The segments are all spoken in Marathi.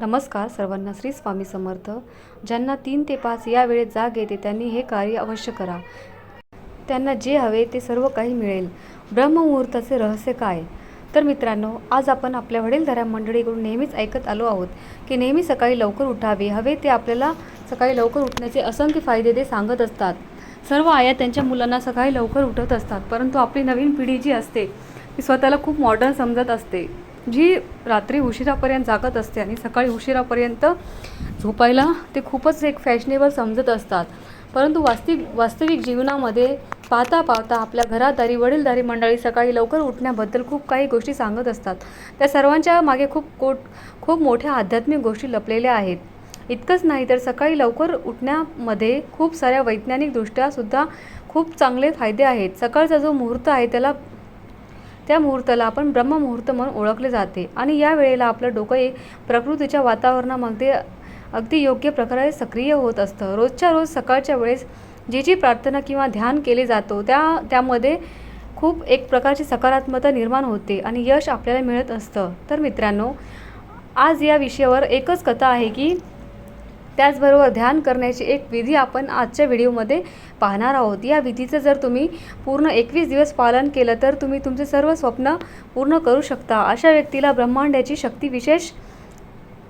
नमस्कार सर्वांना श्री स्वामी समर्थ. ज्यांना तीन ते पाच या वेळेत जाग येते त्यांनी हे कार्य अवश्य करा. त्यांना जे हवे ते सर्व काही मिळेल. ब्रह्ममुहूर्ताचे रहस्य काय? तर मित्रांनो आज आपण आपल्या वडीलधाऱ्या मंडळीकडून नेहमीच ऐकत आलो आहोत की नेहमी सकाळी लवकर उठावे हवे ते आपल्याला सकाळी लवकर उठण्याचे असंख्य फायदे ते सांगत असतात. सर्व आया त्यांच्या मुलांना सकाळी लवकर उठत असतात परंतु आपली नवीन पिढी जी असते ती स्वतःला खूप मॉडर्न समजत असते. जी रात्री उशिरापर्यंत जागत असते आणि सकाळी उशिरापर्यंत झोपायला ते खूपच एक फॅशनेबल समजत असतात. परंतु वास्तविक वास्तविक जीवनामध्ये पाहता पाहता आपल्या घरादारी वडीलधारी मंडळी सकाळी लवकर उठण्याबद्दल खूप काही गोष्टी सांगत असतात. त्या सर्वांच्या मागे खूप कोट खूप मोठ्या आध्यात्मिक गोष्टी लपलेल्या आहेत. इतकंच नाही तर सकाळी लवकर उठण्यामध्ये खूप साऱ्या वैज्ञानिकदृष्ट्यासुद्धा खूप चांगले फायदे आहेत. सकाळचा जो मुहूर्त आहे त्याला त्या मुहूर्ताला आपण ब्रह्ममुहूर्त म्हणून ओळखले जाते. आणि या वेळेला आपलं डोकं एक प्रकृतीच्या वातावरणामध्ये अगदी योग्य प्रकारे सक्रिय होत असतं. रोजच्या रोज सकाळच्या वेळेस जी जी प्रार्थना किंवा ध्यान केले जातो त्या त्यामध्ये खूप एक प्रकारची सकारात्मकता निर्माण होते आणि यश आपल्याला मिळत असतं. तर मित्रांनो आज या विषयावर एकच कथा आहे की त्याचबरोबर ध्यान करण्याची एक विधी आपण आजच्या व्हिडिओमध्ये पाहणार आहोत. या विधीचं जर तुम्ही पूर्ण एकवीस दिवस पालन केलं तर तुम्ही तुमचे सर्व स्वप्न पूर्ण करू शकता. अशा व्यक्तीला ब्रह्मांडाची शक्ती विशेष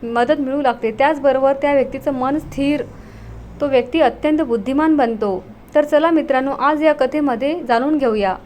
मदत मिळू लागते. त्याचबरोबर त्या व्यक्तीचं मन स्थिर तो व्यक्ती अत्यंत बुद्धिमान बनतो. तर चला मित्रांनो आज या कथेमध्ये जाणून घेऊया.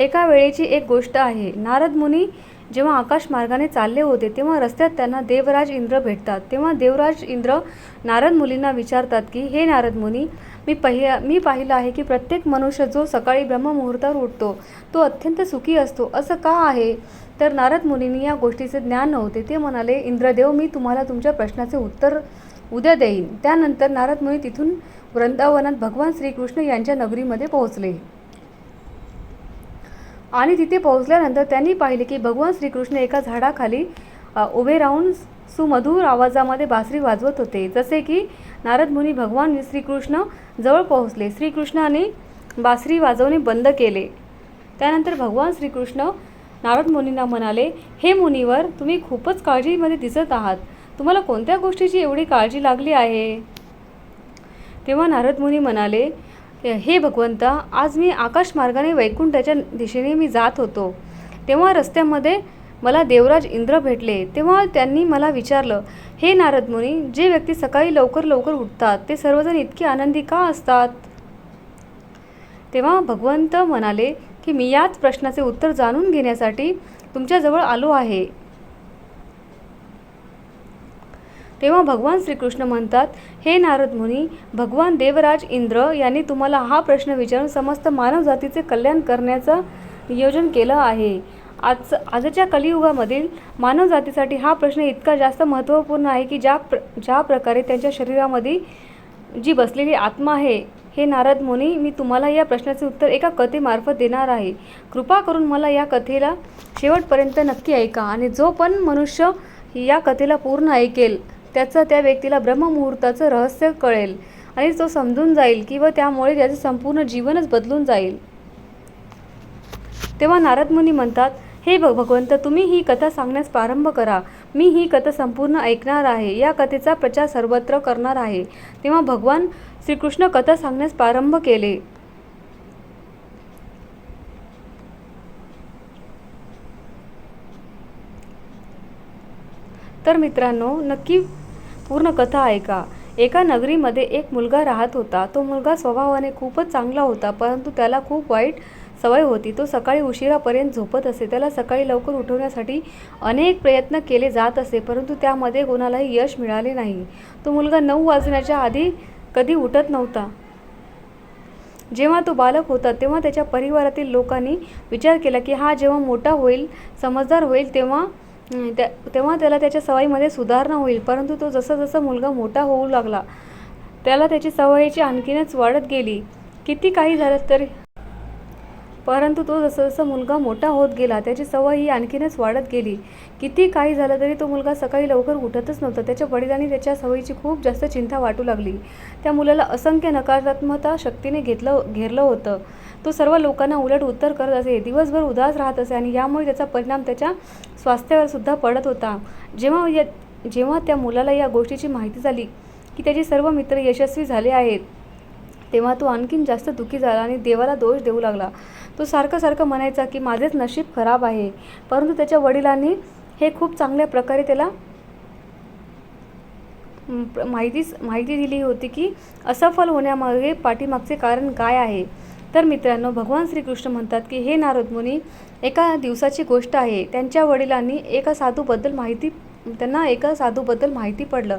एका वेळेची एक गोष्ट आहे. नारद मुनी जेव्हा आकाश मार्गाने चालले होते तेव्हा रस्त्यात त्यांना देवराज इंद्र भेटतात. तेव्हा देवराज इंद्र नारद मुलींना विचारतात की हे नारद मुनी मी पहिल्या मी पाहिलं आहे की प्रत्येक मनुष्य जो सकाळी ब्रह्ममुहूर्तावर उठतो तो अत्यंत सुखी असतो. असं का आहे? तर नारद मुनींनी या गोष्टीचे ज्ञान नव्हते. ते म्हणाले इंद्रदेव मी तुम्हाला तुमच्या प्रश्नाचे उत्तर उद्या देईन. त्यानंतर नारद मुनी तिथून वृंदावनात भगवान श्रीकृष्ण यांच्या नगरीमध्ये पोहोचले. आणि तिथे पोहोचल्यानंतर त्यांनी पाहिले की भगवान श्रीकृष्ण एका झाडाखाली उभे राहून सुमधुर आवाजामध्ये बासरी वाजवत होते. जसे की नारद मुनी भगवान श्रीकृष्ण जवळ पोहोचले. श्रीकृष्णाने बासरी वाजवणे बंद केले. त्यानंतर भगवान श्रीकृष्ण नारद मुनींना म्हणाले हे मुनीवर तुम्ही खूपच काळजीमध्ये दिसत आहात. तुम्हाला कोणत्या गोष्टीची एवढी काळजी लागली आहे? तेव्हा नारद मुनी म्हणाले हे भगवंत आज मी आकाश मार्गाने वैकुंठाच्या दिशेने मी जात होतो. तेव्हा रस्त्यामध्ये मला देवराज इंद्र भेटले. तेव्हा त्यांनी मला विचारलं हे नारद मुनी जे व्यक्ती सकाळी लवकर लवकर उठतात ते सर्वजण इतके आनंदी का असतात? तेव्हा भगवंत म्हणाले की मी याच प्रश्नाचे उत्तर जाणून घेण्यासाठी तुमच्याजवळ आलो आहे. तेव्हा भगवान श्रीकृष्ण म्हणतात हे नारद मुनी भगवान देवराज इंद्र यांनी तुम्हाला हा प्रश्न विचारून समस्त मानवजातीचे कल्याण करण्याचं नियोजन केलं आहे. आज आजच्या कलियुगामधील मानवजातीसाठी हा प्रश्न इतका जास्त महत्त्वपूर्ण आहे की ज्या प्र ज्या प्रकारे त्यांच्या शरीरामध्ये जी बसलेली आत्मा आहे हे नारद मुनी मी तुम्हाला या प्रश्नाचे उत्तर एका कथेमार्फत देणार आहे. कृपा करून मला या कथेला शेवटपर्यंत नक्की ऐका आणि जो पण मनुष्य या कथेला पूर्ण ऐकेल त्याचं त्या व्यक्तीला ब्रह्ममुहूर्ताचं रहस्य कळेल आणि तो समजून जाईल किंवा त्यामुळे त्याचं संपूर्ण जीवनच बदलून जाईल. तेव्हा नारद मुनी म्हणतात हे भग भगवंत तुम्ही ही कथा सांगण्यास प्रारंभ करा. मी ही कथा संपूर्ण ऐकणार आहे. या कथेचा प्रचार सर्वत्र करणार आहे. तेव्हा भगवान श्रीकृष्ण कथा सांगण्यास प्रारंभ केले. तर मित्रांनो नक्की पूर्ण कथा ऐका. एका नगरीमध्ये एक मुलगा राहत होता. तो मुलगा स्वभावाने खूपच चांगला होता परंतु त्याला खूप वाईट सवय होती. तो सकाळी उशिरापर्यंत झोपत असे. त्याला सकाळी लवकर उठवण्यासाठी अनेक प्रयत्न केले जात असे परंतु त्यामध्ये कोणालाही यश मिळाले नाही. तो मुलगा नऊ वाजण्याच्या आधी कधी उठत नव्हता. जेव्हा तो बालक होता तेव्हा त्याच्या परिवारातील लोकांनी विचार केला की हा जेव्हा मोठा होईल समजदार होईल तेव्हा त्या तेव्हा त्याला त्याच्या सवयीमध्ये सुधारणा होईल परंतु तो जसं जसं मुलगा मोठा होऊ लागला त्याला त्याची सवयीची आणखीनच वाढत गेली. किती काही झालं तरी परंतु तो जसं जसं मुलगा मोठा होत गेला त्याची सवय ही आणखीनच वाढत गेली. किती काही झालं तरी तो मुलगा सकाळी लवकर उठतच नव्हता. त्याच्या वडिलांनी त्याच्या सवयीची खूप जास्त चिंता वाटू लागली. त्या मुलाला असंख्य नकारात्मकता शक्तीने घेतलं घेरलं होतं. तो सर्व लोकांना उलट उत्तर करत असे दिवसभर उदास राहत असे आणि यामुळे त्याचा परिणाम त्याच्या स्वास्थ्यावर सुद्धा पडत होता. जेव्हा या जेव्हा त्या मुलाला या गोष्टीची माहिती झाली की त्याचे सर्व मित्र यशस्वी झाले आहेत तेव्हा तो आणखीन जास्त दुःखी झाला आणि देवाला दोष देऊ लागला. तो सारखं सारखं म्हणायचा की माझेच नशीब खराब आहे. परंतु त्याच्या वडिलांनी हे खूप चांगल्या प्रकारे त्याला माहितीच माहिती दिली होती की असफल होण्यामागे पाठीमागचे कारण काय आहे? तर मित्रांनो भगवान श्रीकृष्ण म्हणतात की हे नारद मुनी एका दिवसाची गोष्ट आहे. त्यांच्या वडिलांनी एका साधूबद्दल माहिती त्यांना एका साधूबद्दल माहिती पडलं.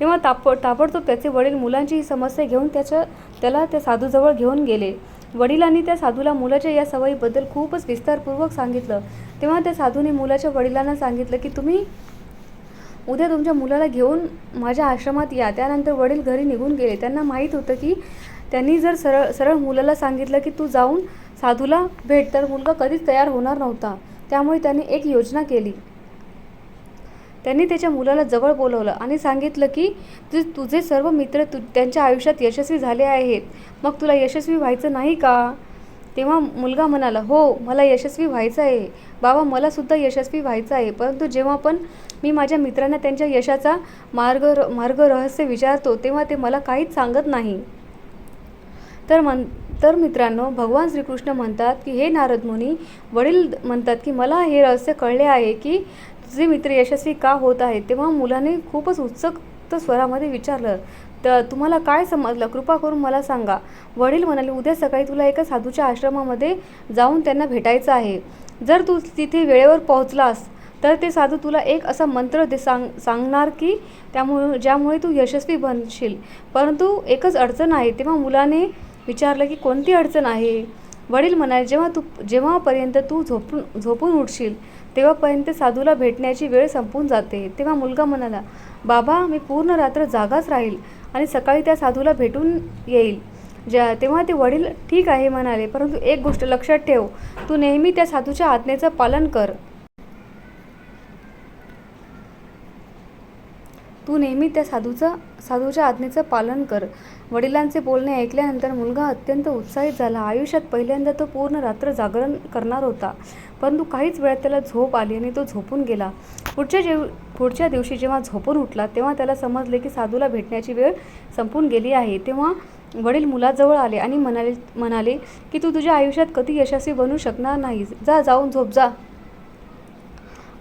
तेव्हा ताप ताबडतोब त्याचे वडील मुलांची ही समस्या घेऊन त्याच्या त्याला त्या साधूजवळ घेऊन गेले. वडिलांनी त्या साधूला मुलाच्या या सवयीबद्दल खूपच विस्तारपूर्वक सांगितलं. तेव्हा त्या साधूने मुलाच्या वडिलांना सांगितलं की तुम्ही उद्या तुमच्या मुलाला घेऊन माझ्या आश्रमात या. त्यानंतर वडील घरी निघून गेले. त्यांना माहीत होतं की त्यांनी जर सरळ सरळ मुलाला सांगितलं की तू जाऊन साधूला भेट तर मुलगा कधीच तयार होणार नव्हता. त्यामुळे त्यांनी एक योजना केली. त्यांनी त्याच्या मुलाला जवळ बोलवलं आणि सांगितलं की तुझे तुझे सर्व मित्र तु त्यांच्या आयुष्यात यशस्वी झाले आहेत. मग तुला यशस्वी व्हायचं नाही का? तेव्हा मुलगा म्हणाला हो मला यशस्वी व्हायचं आहे. बाबा मलासुद्धा यशस्वी व्हायचं आहे. परंतु जेव्हा पण मी माझ्या मित्रांना त्यांच्या यशाचा मार्ग मार्ग रहस्य विचारतो तेव्हा ते मला काहीच सांगत नाही. तर मन तर मित्रांनो भगवान श्रीकृष्ण म्हणतात की हे नारद मुनी वडील म्हणतात की मला हे रहस्य कळले आहे की तुझे मित्र यशस्वी का होत आहेत? तेव्हा मुलाने खूपच उत्सुक स्वरामध्ये विचारलं तर तुम्हाला काय समजलं? कृपा करून मला सांगा. वडील म्हणाले उद्या सकाळी तुला एका साधूच्या आश्रमामध्ये जाऊन त्यांना भेटायचं आहे. जर तू तिथे वेळेवर पोहोचलास तर ते साधू तुला एक असा मंत्र दे सांग सांगणार की त्यामुळे ज्यामुळे तू यशस्वी बनशील. परंतु एकच अडचण आहे. तेव्हा मुलाने विचारलं की कोणती अडचण आहे? वडील म्हणाले जेव्हा तू जेव्हापर्यंत तू झोपून झोपून उठशील तेव्हापर्यंत साधूला भेटण्याची वेळ संपून जाते. तेव्हा मुलगा म्हणाला बाबा मी पूर्ण रात्र जागाच राहील आणि सकाळी त्या साधूला भेटून येईल. ज्या तेव्हा ते वडील ठीक आहे म्हणाले परंतु एक गोष्ट लक्षात ठेव तू नेहमी त्या साधूच्या आज्ञेचं पालन कर. तू नेहमी त्या साधूचं साधूच्या आज्ञेचं पालन कर. वडिलांचे बोलणे ऐकल्यानंतर मुलगा अत्यंत उत्साहित झाला. आयुष्यात पहिल्यांदा तो पूर्ण रात्र जागरण करणार होता परंतु काहीच वेळात त्याला झोप आली आणि तो झोपून गेला. पुढच्या जेव पुढच्या दिवशी जेव्हा झोपून उठला तेव्हा त्याला समजले की साधूला भेटण्याची वेळ संपून गेली आहे. तेव्हा वडील मुलाजवळ आले आणि म्हणाले म्हणाले की तू तुझ्या आयुष्यात कधी यशस्वी बनू शकणार नाहीस. जा जाऊन झोप जा.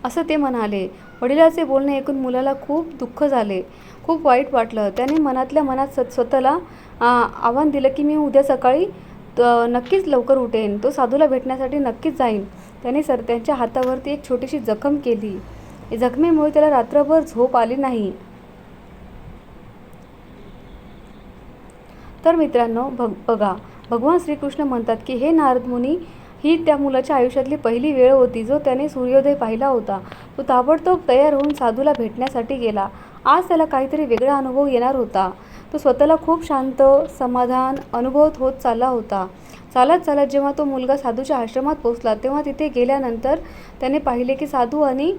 असं ते म्हणाले. वडिलाचे बोलणे ऐकून मुलाला खूप दुःख झाले. खूप वाईट वाटलं. त्याने मनातल्या मनात स स्वतःला आव्हान दिलं की मी उद्या सकाळी त- नक्कीच लवकर उठेन. तो साधूला भेटण्यासाठी नक्कीच जाईन. त्याने सर त्यांच्या हातावरती एक छोटीशी जखम केली. जखमेमुळे त्याला रात्रभर झोप आली नाही. तर मित्रांनो भग बघा. भगवान श्रीकृष्ण म्हणतात की हे नारद मुनी ही त्या मुलाच्या आयुष्यातली पहिली वेळ होती जो त्याने सूर्योदय पाहिला होता. तो ताबडतोब तयार होऊन साधूला भेटण्यासाठी गेला. आज त्याला काहीतरी वेगळा अनुभव येणार होता. तो स्वतःला खूप शांत समाधान अनुभवत होत चालला होता. चालत चालत जेव्हा तो मुलगा साधूच्या आश्रमात पोचला तेव्हा तिथे गेल्यानंतर त्याने पाहिले की साधू आणि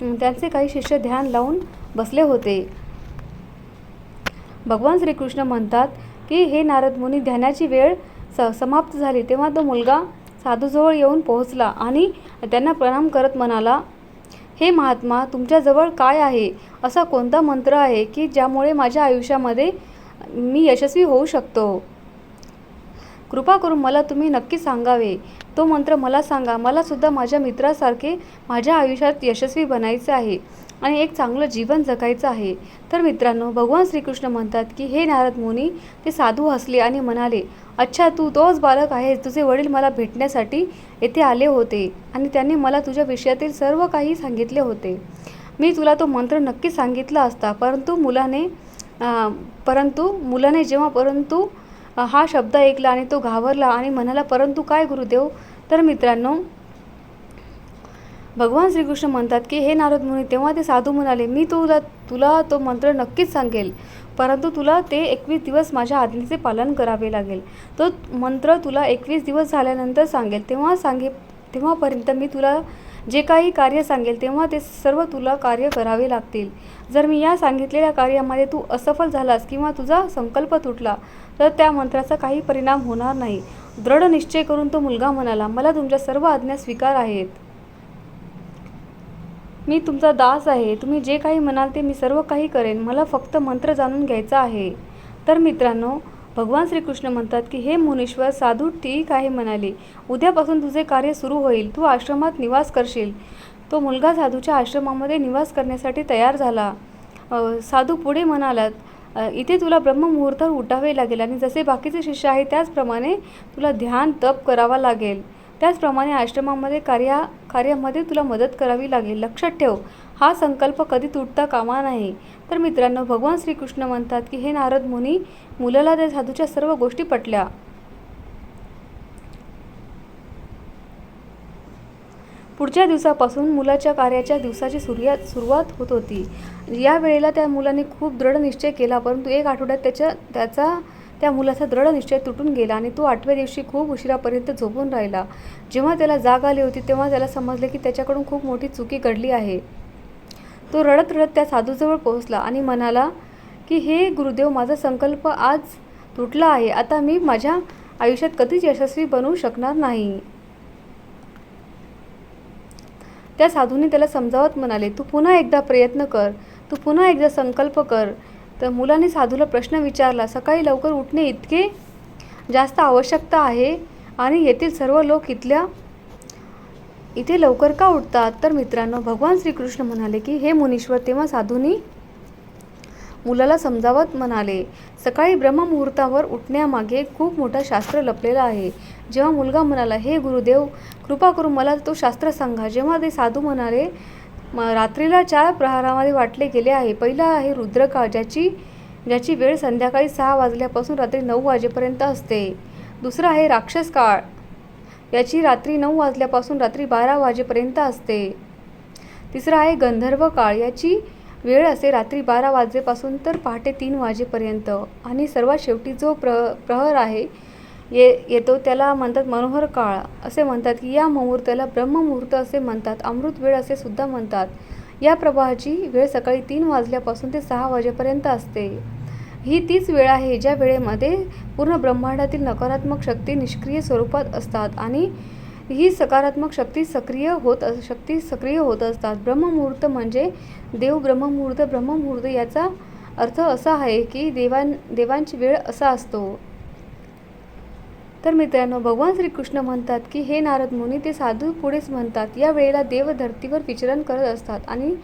त्यांचे काही शिष्य ध्यान लावून बसले होते. भगवान श्रीकृष्ण म्हणतात की हे नारद मुनी ध्यानाची वेळ स समाप्त झाली. तेव्हा तो मुलगा साधूजवळ येऊन पोहोचला आणि त्यांना प्रणाम करत म्हणाला हे महात्मा तुमच्याजवळ काय आहे? असा कोणता मंत्र आहे की ज्यामुळे माझ्या आयुष्यामध्ये मी यशस्वी होऊ शकतो? कृपा करून मला तुम्ही नक्की सांगावे. तो मंत्र मला सांगा. मलासुद्धा माझ्या मित्रासारखे माझ्या आयुष्यात यशस्वी बनायचे आहे. आणि एक चांगलं जीवन जगायचं आहे. तर मित्रांनो भगवान श्रीकृष्ण म्हणतात की हे नारद मुनी ते साधू हसले आणि म्हणाले अच्छा तू तोच बालक आहेस तुझे वडील मला भेटण्यासाठी येथे आले होते आणि त्यांनी मला तुझ्या विषयातील सर्व काही सांगितले होते. मी तुला तो मंत्र नक्की सांगितला असता परंतु मुलाने परंतु मुलाने जेव्हा परंतु हा शब्द ऐकला आणि तो घाबरला आणि म्हणाला परंतु काय गुरुदेव? तर मित्रांनो भगवान श्रीकृष्ण म्हणतात की हे नारद मुनी तेव्हा ते साधू म्हणाले मी तुला तुला तो मंत्र नक्कीच सांगेल परंतु तुला ते एकवीस दिवस माझ्या आज्ञेचे पालन करावे लागेल. तो मंत्र तुला एकवीस दिवस झाल्यानंतर सांगेल तेव्हा सांगे तेव्हापर्यंत मी तुला जे काही कार्य सांगेल तेव्हा ते सर्व तुला कार्य करावे लागतील. जर मी या सांगितलेल्या कार्यामध्ये तू असफल झालास किंवा तुझा संकल्प तुटला तर त्या मंत्राचा काही परिणाम होणार नाही. दृढ निश्चय करून तो मुलगा म्हणाला मला तुमच्या सर्व आज्ञा स्वीकार आहेत. मी तुमचा दास आहे. तुम्ही जे काही म्हणाल ते मी सर्व काही करेन. मला फक्त मंत्र जाणून घ्यायचा आहे. तर मित्रांनो भगवान श्रीकृष्ण म्हणतात की हे मुनीश्वर साधू ठीक आहे म्हणाले. उद्यापासून तुझे कार्य सुरू होईल. तू आश्रमात निवास करशील. तो मुलगा साधूच्या आश्रमामध्ये निवास करण्यासाठी तयार झाला. साधू पुढे म्हणालात इथे तुला ब्रह्ममुहूर्तावर उठावे लागेल आणि जसे बाकीचे शिष्य आहे त्याचप्रमाणे तुला ध्यान तप करावा लागेल. त्याचप्रमाणे आश्रमामध्ये कार्या कार्यामध्ये तुला मदत करावी लागेल. लक्षात ठेव हा संकल्प कधी तुटता कामा नाही. तर मित्रांनो भगवान श्रीकृष्ण म्हणतात की हे नारद मुनी मुलाला त्या साधूच्या सर्व गोष्टी पटल्या. पुढच्या दिवसापासून मुलाच्या कार्याच्या दिवसाची सुर्या सुरुवात होत होती. या वेळेला त्या मुलाने खूप दृढ निश्चय केला परंतु एक आठवड्यात त्याच्या त्याचा त्या मुलाचा दृढ निश्चय तुटून गेला आणि तो आठव्या दिवशी खूप उशिरापर्यंत झोपून राहिला. जेव्हा त्याला जाग आली होती तेव्हा त्याला समजले की त्याच्याकडून खूप मोठी चुकी घडली आहे. तो रडत रडत त्या साधूजवळ पोहोचला आणि म्हणाला की हे गुरुदेव माझा संकल्प आज तुटला आहे. आता मी माझ्या आयुष्यात कधीच यशस्वी बनवू शकणार नाही. त्या साधूने त्याला समजावत म्हणाले तू पुन्हा एकदा प्रयत्न कर. तू पुन्हा एकदा संकल्प कर. तर मुलाने साधूला प्रश्न विचारला सकाळी लवकर उठणे इतके जास्त आवश्यकता आहे आणि येथील सर्व लोक इथल्या इथे लवकर का उठतात? तर मित्रांनो भगवान श्रीकृष्ण म्हणाले की हे मुनीश्वर तेव्हा साधूनी मुलाला समजावत म्हणाले सकाळी ब्रह्ममुहूर्तावर उठण्यामागे खूप मोठा शास्त्र लपलेला आहे. जेव्हा मुलगा म्हणाला हे गुरुदेव कृपा करून मला तो शास्त्र सांगा. जेव्हा ते साधू म्हणाले "म- रात्रीला चार प्रहारामध्ये वाटले गेले आहे. पहिला आहे रुद्रकाळ ज्याची ज्याची वेळ संध्याकाळी सहा वाजल्यापासून रात्री नऊ वाजेपर्यंत असते. दुसरा आहे राक्षस काळ याची रात्री नऊ वाजल्यापासून रात्री बारा वाजेपर्यंत असते. तिसरा आहे गंधर्व काळ याची वेळ असे रात्री बारा वाजेपासून तर पहाटे तीन वाजेपर्यंत. आणि सर्वात शेवटी जो प्र प्रहर आहे ये येतो त्याला म्हणतात मनोहर काळ. असे म्हणतात की या मुहूर्ताला ब्रह्ममुहूर्त असे म्हणतात अमृत वेळ असे सुद्धा म्हणतात. या प्रवाहाची वेळ सकाळी तीन वाजल्यापासून ते सहा वाजेपर्यंत असते. ही तीच वेळ आहे ज्या वेळेमध्ये पूर्ण ब्रह्मांडातील नकारात्मक शक्ती निष्क्रिय स्वरूपात असतात आणि ही सकारात्मक शक्ती सक्रिय होत शक्ती सक्रिय होत असतात. ब्रह्ममुहूर्त म्हणजे देव ब्रह्ममुहूर्त ब्रह्ममुहूर्त याचा अर्थ असा आहे की देवां देवांची वेळ असा असतो. तर मित्रांनो भगवान श्रीकृष्ण म्हणतात की हे नारद मुनी ते साधू पुढेच म्हणतात. या वेळेला देव धर्तीवर विचरण करत असतात आणि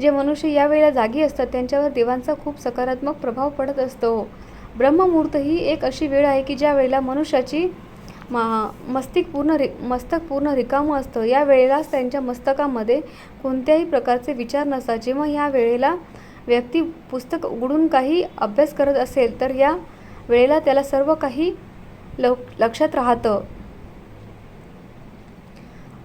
जे मनुष्य या वेळेला जागी असतात त्यांच्यावर देवांचा खूप सकारात्मक प्रभाव पडत असतो. ब्रह्ममुहूर्त ही एक अशी वेळ आहे की ज्या वेळेला मनुष्याची मा मस्तिक पूर्ण रि मस्तक पूर्ण रिकामं असतं. या वेळेलाच त्यांच्या मस्तकामध्ये कोणत्याही प्रकारचे विचार नसतात. जेव्हा या वेळेला व्यक्ती पुस्तक उघडून काही अभ्यास करत असेल तर या वेळेला त्याला सर्व काही लव लक्षात राहतं.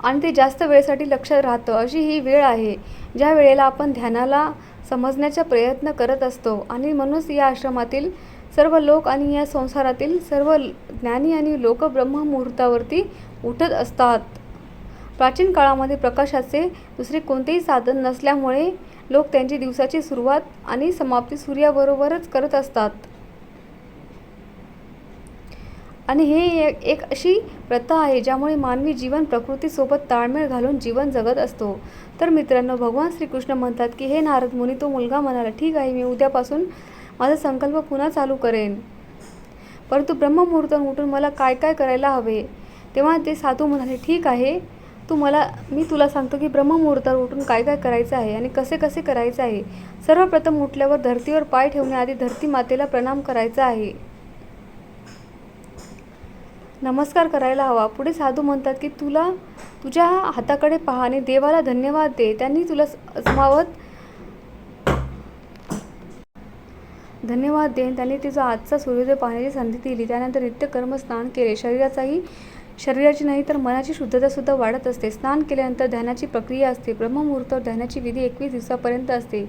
आणि ते जास्त वेळेसाठी लक्षात राहतं. अशी ही वेळ आहे ज्या वेळेला आपण ध्यानाला समजण्याचा प्रयत्न करत असतो. आणि म्हणूनच या आश्रमातील सर्व लोक आणि या संसारातील सर्व ज्ञानी आणि लोक ब्रह्ममुहूर्तावरती उठत असतात. प्राचीन काळामध्ये प्रकाशाचे दुसरे कोणतेही साधन नसल्यामुळे लोक त्यांची दिवसाची सुरुवात आणि समाप्ती सूर्याबरोबरच करत असतात. आणि हे एक अशी प्रथा आहे ज्यामुळे मानवी जीवन प्रकृतीसोबत ताळमेळ घालून जीवन जगत असतो. तर मित्रांनो भगवान श्रीकृष्ण म्हणतात की हे नारद मुनी तो मुलगा म्हणाला ठीक आहे मी उद्यापासून माझा संकल्प पुन्हा चालू करेन. परंतु ब्रह्ममुहूर्तावर उठून मला काय काय करायला हवे? तेव्हा ते साधू म्हणाले ठीक आहे तू मला मी तुला सांगतो की ब्रह्ममुहूर्तावर उठून काय काय करायचं आहे आणि कसे कसे करायचं आहे. सर्वप्रथम उठल्यावर धर्तीवर पाय ठेवण्याआधी धरती मातेला प्रणाम करायचा आहे. नमस्कार करायला हवा. पुढे साधू म्हणतात की तुला तुझ्या हाताकडे पहा आणि देवाला धन्यवाद दे. त्यांनी तुला अजमावत धन्यवाद देन त्यांनी तिचा आजचा सूर्योदय पाहण्याची संधी दिली. त्यानंतर नित्यकर्म स्नान केले. शरीराचाही शरीराची नाही तर मनाची शुद्धता सुद्धा वाढत असते. स्नान केल्यानंतर ध्यानाची प्रक्रिया असते. ब्रह्ममुहूर्त ध्यानाची विधी एकवीस दिवसापर्यंत असते.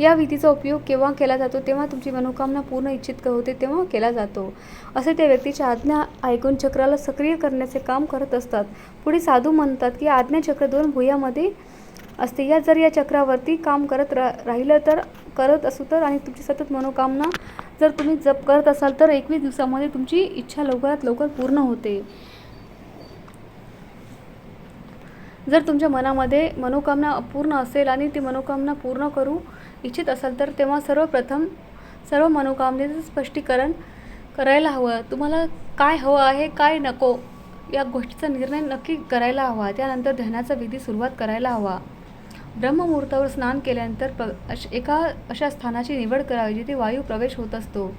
या विधीचा उपयोग केव्हा केला जातो? तेव्हा तुमची मनोकामना पूर्ण इच्छित होते तेव्हा केला जातो. असे त्या व्यक्तीच्या आज्ञा ऐकून चक्राला सक्रिय करण्याचे काम करत असतात. पुढे साधू म्हणतात की आज्ञाचक्र दोन भुयामध्ये असते. या जर या चक्रावरती काम करत रा राहिलं तर करत असू तर आणि तुमची सतत मनोकामना जर तुम्ही जप करत असाल तर एकवीस दिवसामध्ये तुमची इच्छा लवकरात लवकर पूर्ण होते. जर तुमच्या मनामध्ये मनोकामना अपूर्ण असेल आणि ती मनोकामना पूर्ण करू इच्छित असाल तर तेव्हा सर्वप्रथम सर्व मनोकामनेचं स्पष्टीकरण करायला हवं. तुम्हाला काय हवं आहे काय नको या गोष्टीचा निर्णय नक्की करायला हवा. त्यानंतर ध्यानाचा विधी सुरुवात करायला हवा. ब्रह्ममुहूर्तावर स्नान केल्यानंतर प्र अश एका अशा स्थानाची निवड करावी जिथे वायू प्रवेश होत असतो.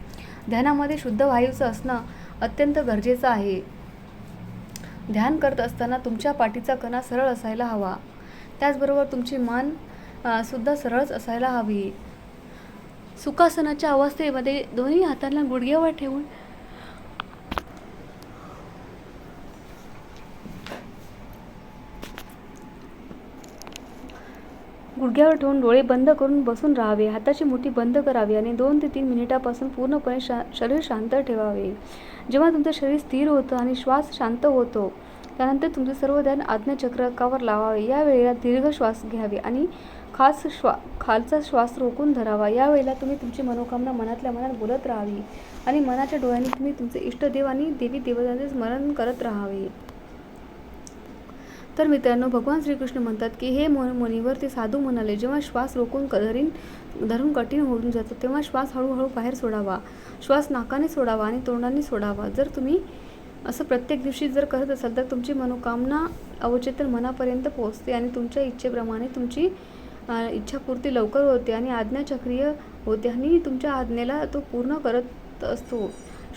ध्यानामध्ये शुद्ध वायूचं असणं अत्यंत गरजेचं आहे. ध्यान करत असताना तुमच्या पाठीचा कणा सरळ असायला हवा. त्याचबरोबर तुमची मान सुद्धा सरळच असायला हवी. सुखासनाच्या अवस्थेमध्ये दोन्ही हातांना गुडघ्यावर ठेवून गुडघ्यावर ठेवून डोळे बंद करून बसून राहावे. हाताची मुठी बंद करावी आणि दोन ते तीन मिनिटापासून पूर्णपणे शा शरीर शांत ठेवावे. जेव्हा तुमचं शरीर स्थिर होतं आणि श्वास शांत होतो त्यानंतर तुमचे सर्व ध्यान आज्ञाचक्रकावर लावावे. या वेळेला दीर्घ श्वास घ्यावे आणि खास श्वा खालचा श्वास रोखून धरावा. यावेळेला तुम्ही तुमची मनोकामना मनातल्या मनात बोलत राहावी आणि मनाच्या डोळ्यांनी तुम्ही तुमचे इष्टदेव आणि देवी देवतांचे स्मरण करत राहावे. तर मित्रांनो भगवान श्रीकृष्ण म्हणतात की हे मोन मुनीवर ते साधू म्हणाले जेव्हा श्वास रोखून धरीन धरून कठीण होऊन जातो तेव्हा श्वास हळूहळू बाहेर सोडावा. श्वास नाकाने सोडावा आणि तोंडाने सोडावा. जर तुम्ही असं प्रत्येक दिवशी जर करत असाल तर तुमची मनोकामना अवचेतन मनापर्यंत पोहोचते आणि तुमच्या इच्छेप्रमाणे तुमची इच्छापूर्ती लवकर होते आणि आज्ञाचक्रीय होते आणि तुमच्या आज्ञेला तो पूर्ण करत असतो.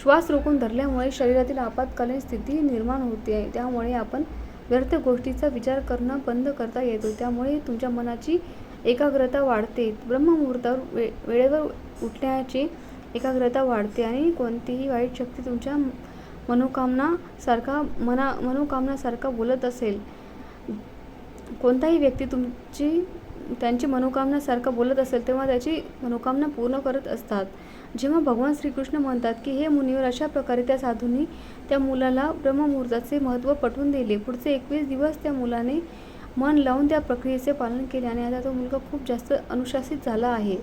श्वास रोखून धरल्यामुळे शरीरातील आपत्कालीन स्थिती निर्माण होते. त्यामुळे आपण व्यर्थ गोष्टीचा विचार करणं बंद करता येतो. त्यामुळे तुमच्या मनाची एकाग्रता वाढते. ब्रह्ममुहूर्तावर वे वेळेवर उठण्याची एकाग्रता वाढते आणि कोणतीही वाईट शक्ती तुमच्या मनोकामनासारखा मना मनोकामनासारखा बोलत असेल. कोणताही व्यक्ती तुमची त्यांची मनोकामनासारखं बोलत असेल तेव्हा त्याची मनोकामना पूर्ण करत असतात. जेव्हा भगवान श्रीकृष्ण म्हणतात की हे मुनीवर अशा प्रकारे त्या साधूंनी त्या मुलाला ब्रह्ममुहूर्ताचे महत्त्व पटवून दिले. पुढचे एकवीस दिवस त्या मुलाने मन लावून त्या प्रक्रियेचे पालन केले आणि आता तो मुलगा खूप जास्त अनुशासित झाला आहे.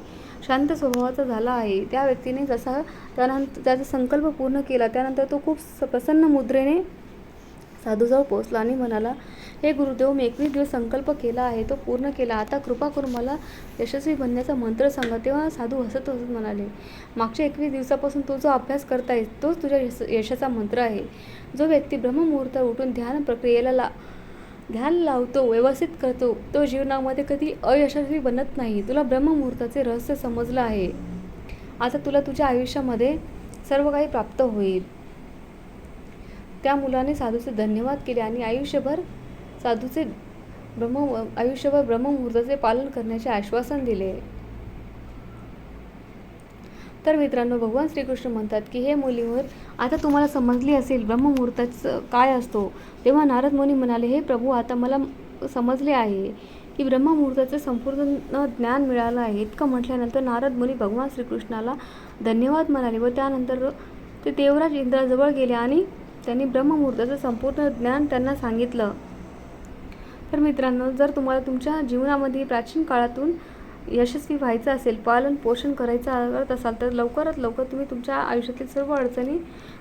शांत स्वभावाचा झाला आहे. त्या व्यक्तीने जसा त्यानंतर त्याचा संकल्प पूर्ण केला त्यानंतर तो खूप स- प्रसन्न मुद्रेने साधूजवळ पोहोचला आणि म्हणाला हे गुरुदेव मी एकवीस दिवस संकल्प केला आहे तो पूर्ण केला. आता कृपा करून मला यशस्वी बनण्याचा मंत्र सांगा. तेव्हा साधू हसत हसत म्हणाले मागच्या एकवीस दिवसापासून तू जो अभ्यास करतायस तोच तुझ्या यश यशाचा मंत्र आहे. जो व्यक्ती ब्रह्ममुहूर्त उठून ध्यान प्रक्रियेला ला ध्यान लावतो व्यवस्थित करतो तो जीवनामध्ये कधी अयशस्वी बनत नाही. तुला ब्रह्ममुहूर्ताचे रहस्य समजलं आहे. आता तुला तुझ्या आयुष्यामध्ये सर्व काही प्राप्त होईल. त्या मुलाने साधूचे धन्यवाद केले आणि आयुष्यभर साधूचे ब्रह्म आयुष्यभर ब्रह्ममुहूर्ताचे पालन करण्याचे आश्वासन दिले. तर मित्रांनो भगवान श्रीकृष्ण म्हणतात की हे मुलीवर आता तुम्हाला समजली असेल ब्रह्ममुहूर्ताचं काय असतो. तेव्हा नारद मुनी म्हणाले हे प्रभू आता मला समजले आहे की ब्रह्ममुहूर्ताचं संपूर्ण ज्ञान मिळालं आहे. इतकं म्हटल्यानंतर नारद मुनी भगवान श्रीकृष्णाला धन्यवाद म्हणाले व त्यानंतर ते देवराज इंद्राजवळ गेले आणि त्यांनी ब्रह्ममुहूर्ताचं संपूर्ण ज्ञान त्यांना सांगितलं. तर मित्रांनो जर तुम्हाला तुमच्या जीवनामध्ये प्राचीन काळातून यशस्वी व्हायचं असेल पालन पोषण करायचं करत असाल तर लवकरात लवकर तुम्ही तुमच्या आयुष्यातील सर्व अडचणी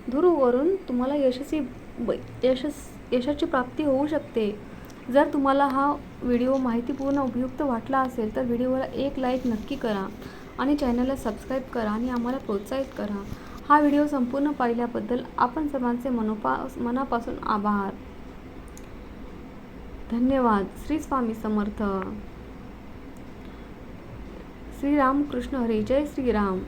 दूर करून तुम्हाला यशस्वी ब यशस् यशाची प्राप्ती होऊ शकते. जर तुम्हाला हा व्हिडिओ माहितीपूर्ण उपयुक्त वाटला असेल तर व्हिडिओला एक लाईक नक्की करा आणि चॅनलला सबस्क्राईब करा आणि आम्हाला प्रोत्साहित करा. हा व्हिडिओ संपूर्ण पाहिल्याबद्दल आपण सर्वांचे मनोपा मनापासून आभार. धन्यवाद. श्री स्वामी समर्थ. श्रीराम कृष्ण हरी. जय श्रीराम.